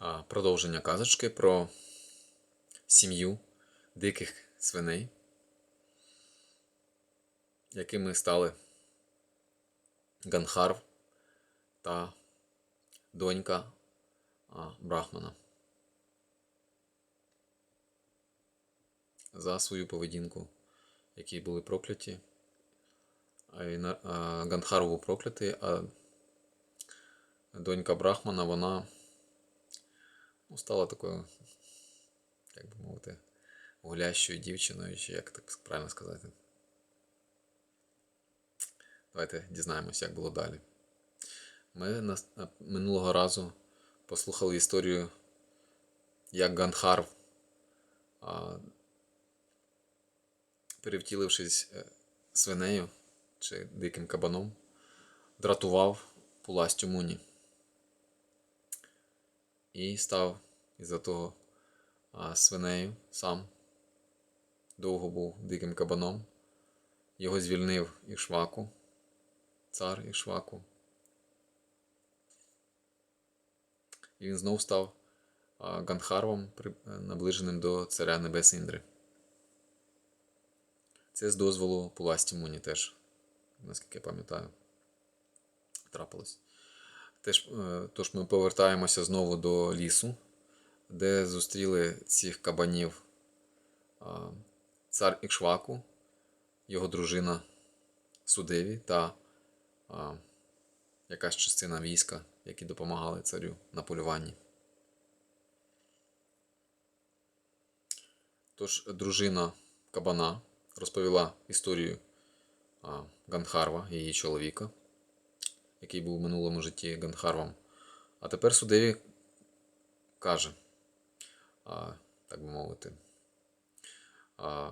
Продовження казочки про сім'ю диких свиней, якими стали Ганхарв та донька Брахмана. За свою поведінку, які були прокляті. А і на- а, Ганхар був проклятий, а донька Брахмана, вона ну, стала такою, як би мовити, гулящою дівчиною, чи як так правильно сказати. Давайте дізнаємося, як було далі. Ми нас- а, минулого разу послухали історію, як Ганхар, а, перевтілившись е, свинею чи диким кабаном, дратував пуластю Муні. І став із-за того а, свинею сам. Довго був диким кабаном. Його звільнив Ішваку, цар Ішваку. І він знов став Ганхарвом, е, наближеним до царя Небес Індри. Це з дозволу Пуласті Муні теж, наскільки я пам'ятаю, трапилось. Теж, е, тож ми повертаємося знову до лісу, де зустріли цих кабанів цар Ікшваку, його дружина Судеві та якась частина війська, які допомагали царю на полюванні. Тож дружина кабана розповіла історію Ганхарва, її чоловіка, який був в минулому житті Ганхарвом. А тепер судеві каже, а, так би мовити, а,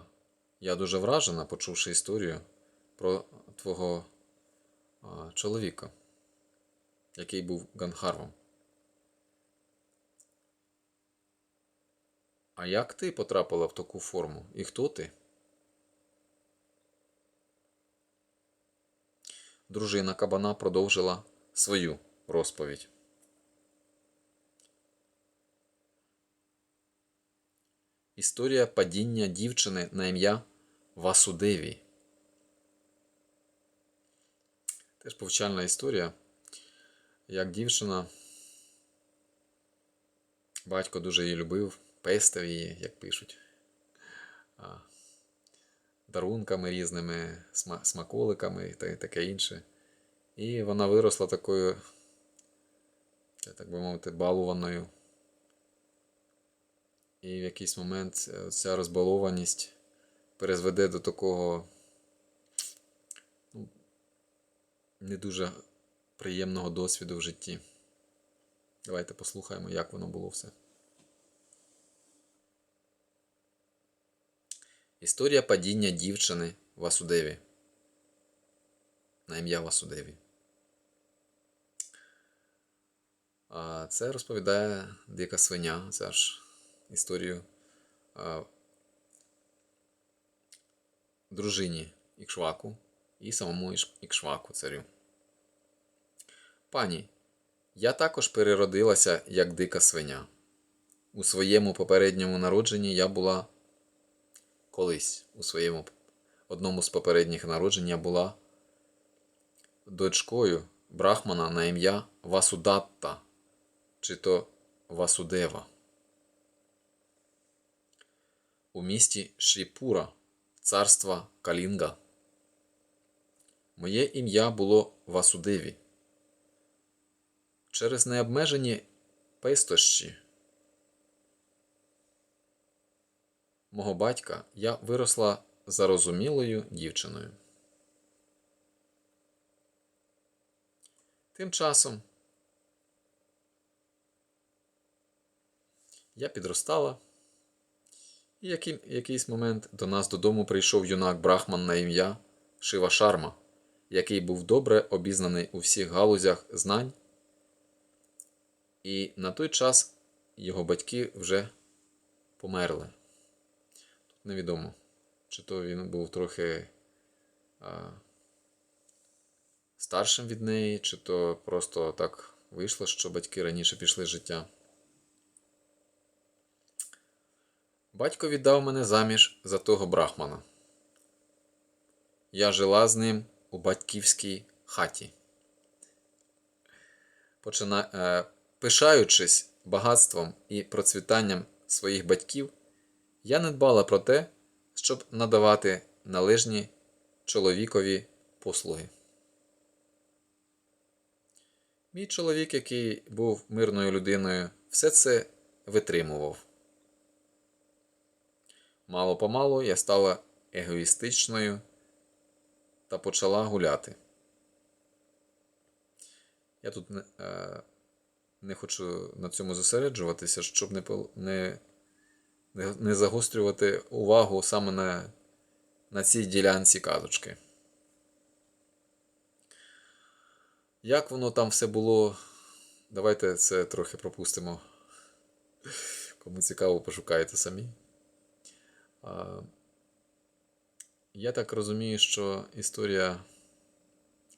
я дуже вражена, почувши історію про твого а, чоловіка, який був Ганхарвом. А як ти потрапила в таку форму? І хто ти? Дружина кабана продовжила свою розповідь. Історія падіння дівчини на ім'я Васудеві. Теж повчальна історія. Як дівчина, батько дуже її любив, пестив її, як пишуть, дарунками різними, смаколиками та таке інше. І вона виросла такою, так би мовити, балуваною. І в якийсь момент е, ця розбалованість призведе до такого ну, не дуже приємного досвіду в житті. Давайте послухаємо, як воно було все. Історія падіння дівчини Васудеві. На ім'я Васудеві. А це розповідає дика свиня, це ж історію а, дружині Ікшваку і самому Ікшваку царю. Пані, я також переродилася як дика свиня. У своєму попередньому народженні я була колись у своєму одному з попередніх народжень я була дочкою Брахмана на ім'я Васудатта, чи то Васудева. У місті Шріпура, царства Калінга. Моє ім'я було Васудеві. Через необмежені пестощі мого батька я виросла зарозумілою дівчиною. Тим часом я підростала, і який, якийсь момент до нас додому прийшов юнак Брахман на ім'я Шива Шарма, який був добре обізнаний у всіх галузях знань, і на той час його батьки вже померли. Невідомо, чи то він був трохи а, старшим від неї, чи то просто так вийшло, що батьки раніше пішли з життя. Батько віддав мене заміж за того брахмана. Я жила з ним у батьківській хаті. Почина... е, Пишаючись багатством і процвітанням своїх батьків, я не дбала про те, щоб надавати належні чоловікові послуги. Мій чоловік, який був мирною людиною, все це витримував. Мало помалу я стала егоїстичною та почала гуляти. Я тут не, е, не хочу на цьому зосереджуватися, щоб не, не, не, загострювати увагу саме на, на цій ділянці казочки. Як воно там все було, давайте це трохи пропустимо. Кому цікаво, пошукайте самі. Я так розумію, що історія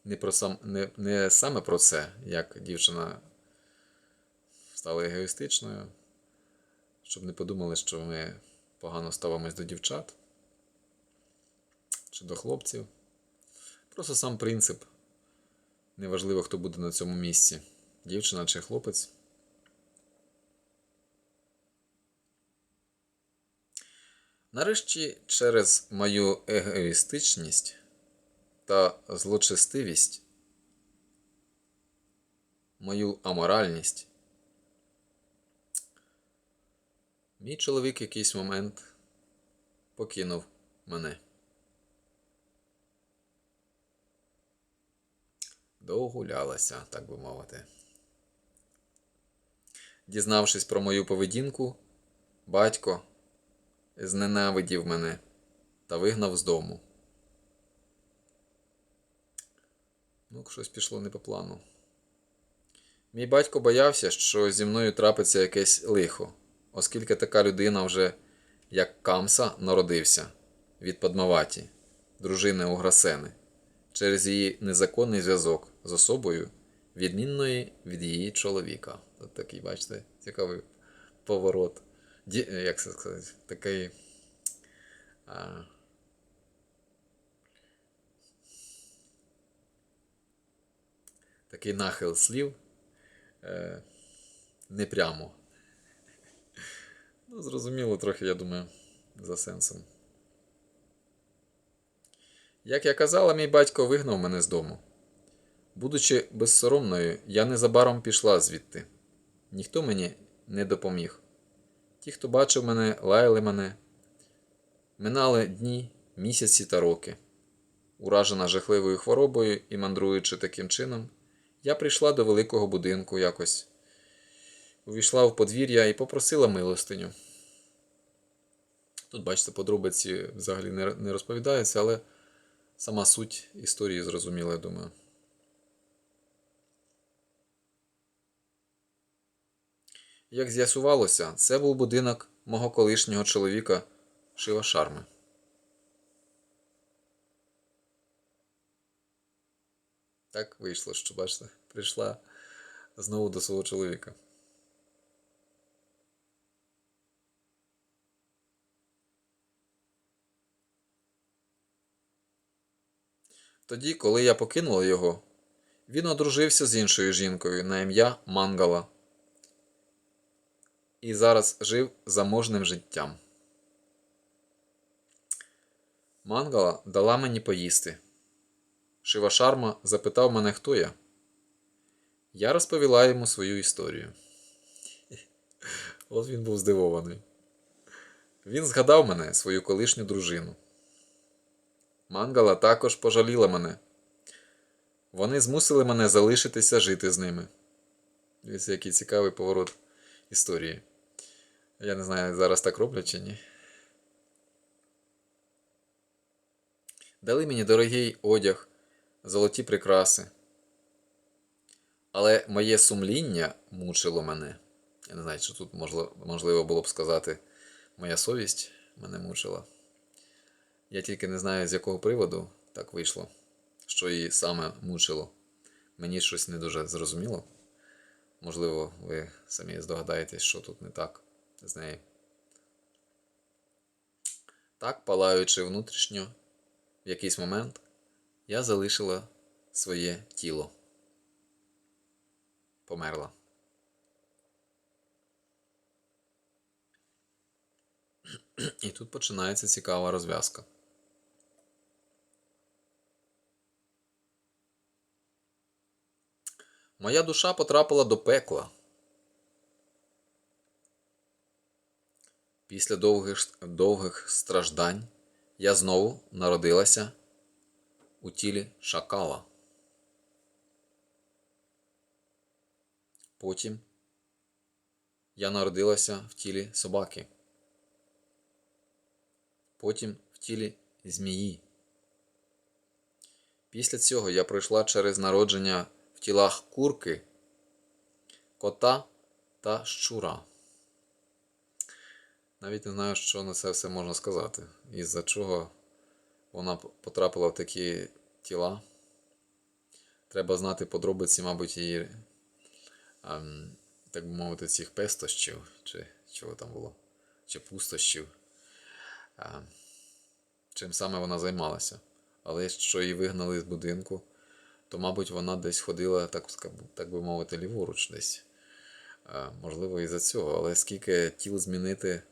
не, про сам, не, не саме про це, як дівчина стала егоїстичною, щоб не подумали, що ми погано ставимось до дівчат чи до хлопців. Просто сам принцип. Неважливо, хто буде на цьому місці, дівчина чи хлопець. Нарешті, через мою егоїстичність та злочестивість, мою аморальність, мій чоловік в якийсь момент покинув мене. Догулялася, так би мовити. Дізнавшись про мою поведінку, батько зненавидів мене та вигнав з дому. Ну, щось пішло не по плану. Мій батько боявся, що зі мною трапиться якесь лихо, оскільки така людина вже, як Камса, народився від Падмаваті, дружини Уграсени, через її незаконний зв'язок з особою, відмінної від її чоловіка. От такий, бачите, цікавий поворот. Ді, як це сказати, такий. А, такий нахил слів. Е, не прямо. Ну, зрозуміло, трохи, я думаю, за сенсом. Як я казала, мій батько вигнав мене з дому. Будучи безсоромною, я незабаром пішла звідти. Ніхто мені не допоміг. Ті, хто бачив мене, лаяли мене. Минали дні, місяці та роки. Уражена жахливою хворобою і мандруючи таким чином, я прийшла до великого будинку якось, увійшла в подвір'я і попросила милостиню. Тут, бачите, подробиці взагалі не розповідаються, але сама суть історії зрозуміла, я думаю. Як з'ясувалося, це був будинок мого колишнього чоловіка Шива Шарми. Так вийшло, що бачите, прийшла знову до свого чоловіка. Тоді, коли я покинула його, він одружився з іншою жінкою на ім'я Мангала і зараз жив заможним життям. Мангала дала мені поїсти. Шивашарма запитав мене, хто я. Я розповіла йому свою історію. От він був здивований. Він згадав мене, свою колишню дружину. Мангала також пожаліла мене. Вони змусили мене залишитися жити з ними. Дивіться, який цікавий поворот історії. Я не знаю, зараз так роблять чи ні. Дали мені дорогий одяг, золоті прикраси. Але моє сумління мучило мене. Я не знаю, що тут можливо, було б сказати, моя совість мене мучила. Я тільки не знаю, з якого приводу так вийшло, що її саме мучило. Мені щось не дуже зрозуміло. Можливо, ви самі здогадаєтесь, що тут не так з нею. Так, палаючи внутрішньо, в якийсь момент я залишила своє тіло. Померла. І тут починається цікава розв'язка. Моя душа потрапила до пекла. Після довгих, довгих страждань я знову народилася у тілі шакала. Потім я народилася в тілі собаки. Потім в тілі змії. Після цього я пройшла через народження в тілах курки, кота та щура. Навіть не знаю, що на це все можна сказати. Із-за чого вона потрапила в такі тіла. Треба знати подробиці, мабуть, її, ем, так би мовити, цих пестощів, чи чого там було, чи пустощів. Ем, чим саме вона займалася. Але якщо її вигнали з будинку, то, мабуть, вона десь ходила, так, так би мовити, ліворуч десь. Е, можливо, і за цього. Але скільки тіл змінити,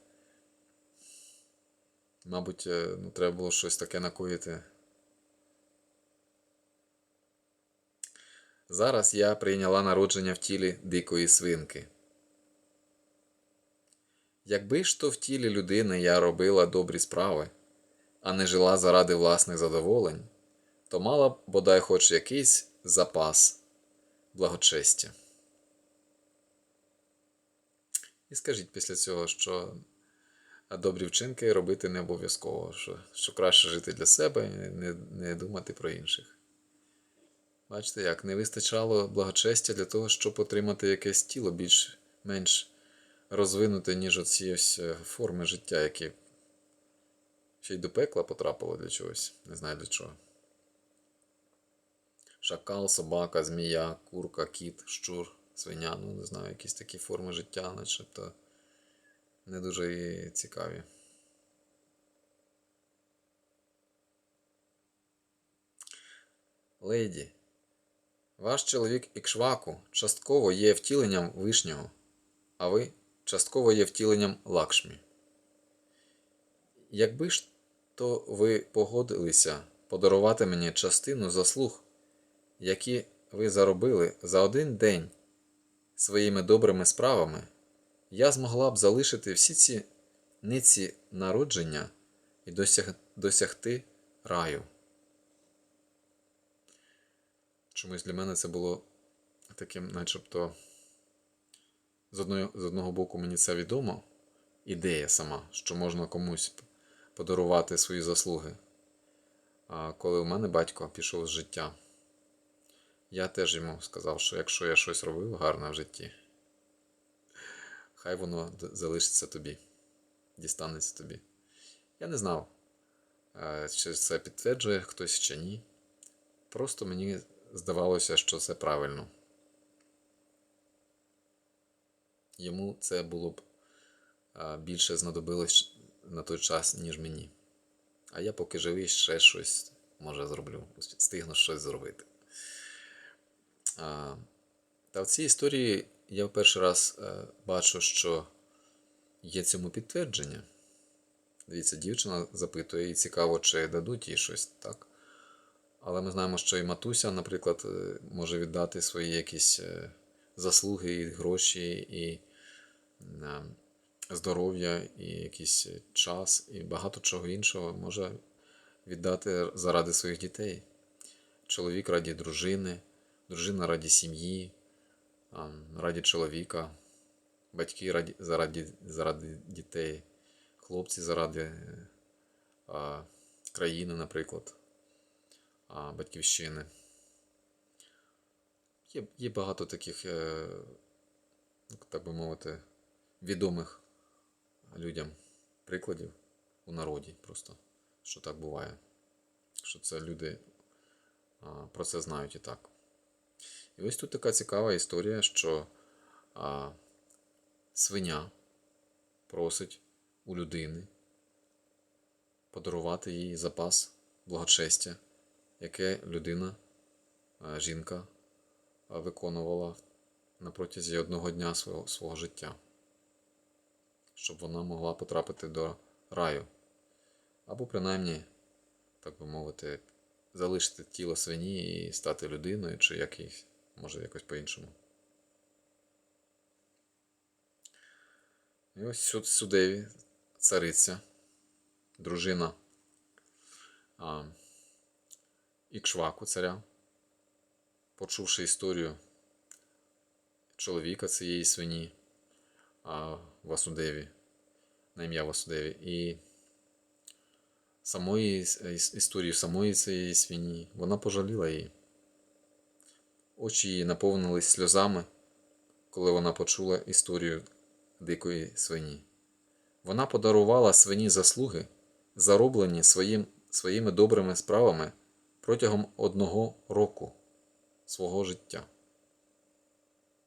мабуть, е, ну, треба було щось таке накоїти. Зараз я прийняла народження в тілі дикої свинки. Якби ж то в тілі людини я робила добрі справи, а не жила заради власних задоволень, то мала б бодай хоч якийсь запас благочестя. І скажіть після цього, що добрі вчинки робити не обов'язково, що, що краще жити для себе і не, не думати про інших. Бачите, як не вистачало благочестя для того, щоб отримати якесь тіло більш-менш розвинуте, ніж оці ось е, форми життя, які ще й до пекла потрапило для чогось. Не знаю для чого. Шакал, собака, змія, курка, кіт, щур, свиня, ну не знаю, якісь такі форми життя, начебто не дуже цікаві. Леді, ваш чоловік Ікшваку частково є втіленням вишнього, а ви частково є втіленням лакшмі. Якби ж то ви погодилися подарувати мені частину заслуг, які ви заробили за один день своїми добрими справами, я змогла б залишити всі ці ниці народження і досяг... досягти раю. Чомусь для мене це було таким, начебто, з одного, з одного боку, мені це відомо, ідея сама, що можна комусь подарувати свої заслуги. А коли у мене батько пішов з життя, я теж йому сказав, що якщо я щось робив гарне в житті, хай воно залишиться тобі, дістанеться тобі. Я не знав, е, чи це підтверджує хтось чи ні. Просто мені здавалося, що це правильно. Йому це було б більше знадобилось на той час, ніж мені. А я поки живий ще щось може зроблю, встигну щось зробити. Та в цій історії я в перший раз е, бачу, що є цьому підтвердження. Дивіться, дівчина запитує, і цікаво, чи дадуть їй щось, так? Але ми знаємо, що і матуся, наприклад, е, може віддати свої якісь е, заслуги, і гроші, і здоров'я, і якийсь час, і багато чого іншого може віддати заради своїх дітей. Чоловік раді дружини, дружина раді сім'ї, раді чоловіка, батьки раді, заради, заради дітей, хлопці заради е, а, країни, наприклад а, батьківщини. Є, є багато таких, е, ну, так би мовити, відомих людям прикладів у народі просто, що так буває. Що це люди про це знають і так. І ось тут така цікава історія, що а, свиня просить у людини подарувати їй запас благочестя, яке людина, е, жінка е, виконувала на протязі одного дня свого, свого життя, щоб вона могла потрапити до раю. Або принаймні, так би мовити, залишити тіло свині і стати людиною, чи якийсь, може якось по-іншому. І ось сю- судеві цариця, дружина а, Ікшваку царя, почувши історію чоловіка цієї свині а, Васудеві, на ім'я Васудеві, і самої іс- іс- історії самої цієї свині, вона пожаліла її. Очі її наповнились сльозами, коли вона почула історію дикої свині. Вона подарувала свині заслуги, зароблені своїм, своїми добрими справами протягом одного року свого життя.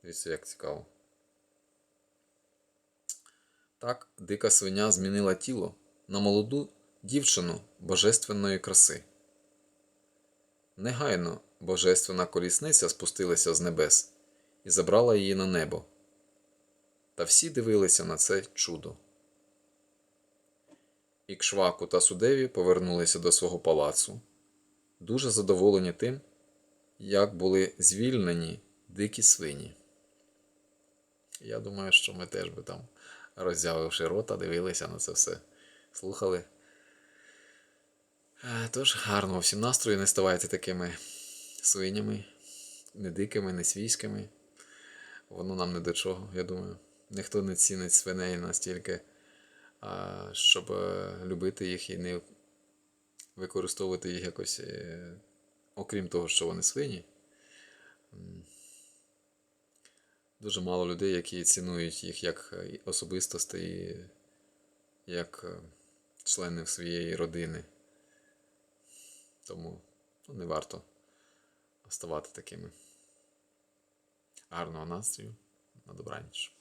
Дивіться, як цікаво. Так, дика свиня змінила тіло на молоду дівчину божественної краси. Негайно божественна колісниця спустилася з небес і забрала її на небо. Та всі дивилися на це чудо. Ікшваку та Судеві повернулися до свого палацу, дуже задоволені тим, як були звільнені дикі свині. Я думаю, що ми теж би там, роззявивши рота, дивилися на це все, слухали. Е, Тож гарного всім настрою, не ставайте такими свинями, не дикими, не свійськими. Воно нам не до чого, я думаю. Ніхто не цінить свиней настільки, щоб е, любити їх і не використовувати їх якось, е, окрім того, що вони свині. Дуже мало людей, які цінують їх як е, особистості, як членів своєї родини. Тому ну, не варто ставати такими. Гарного настрою. На добраніч.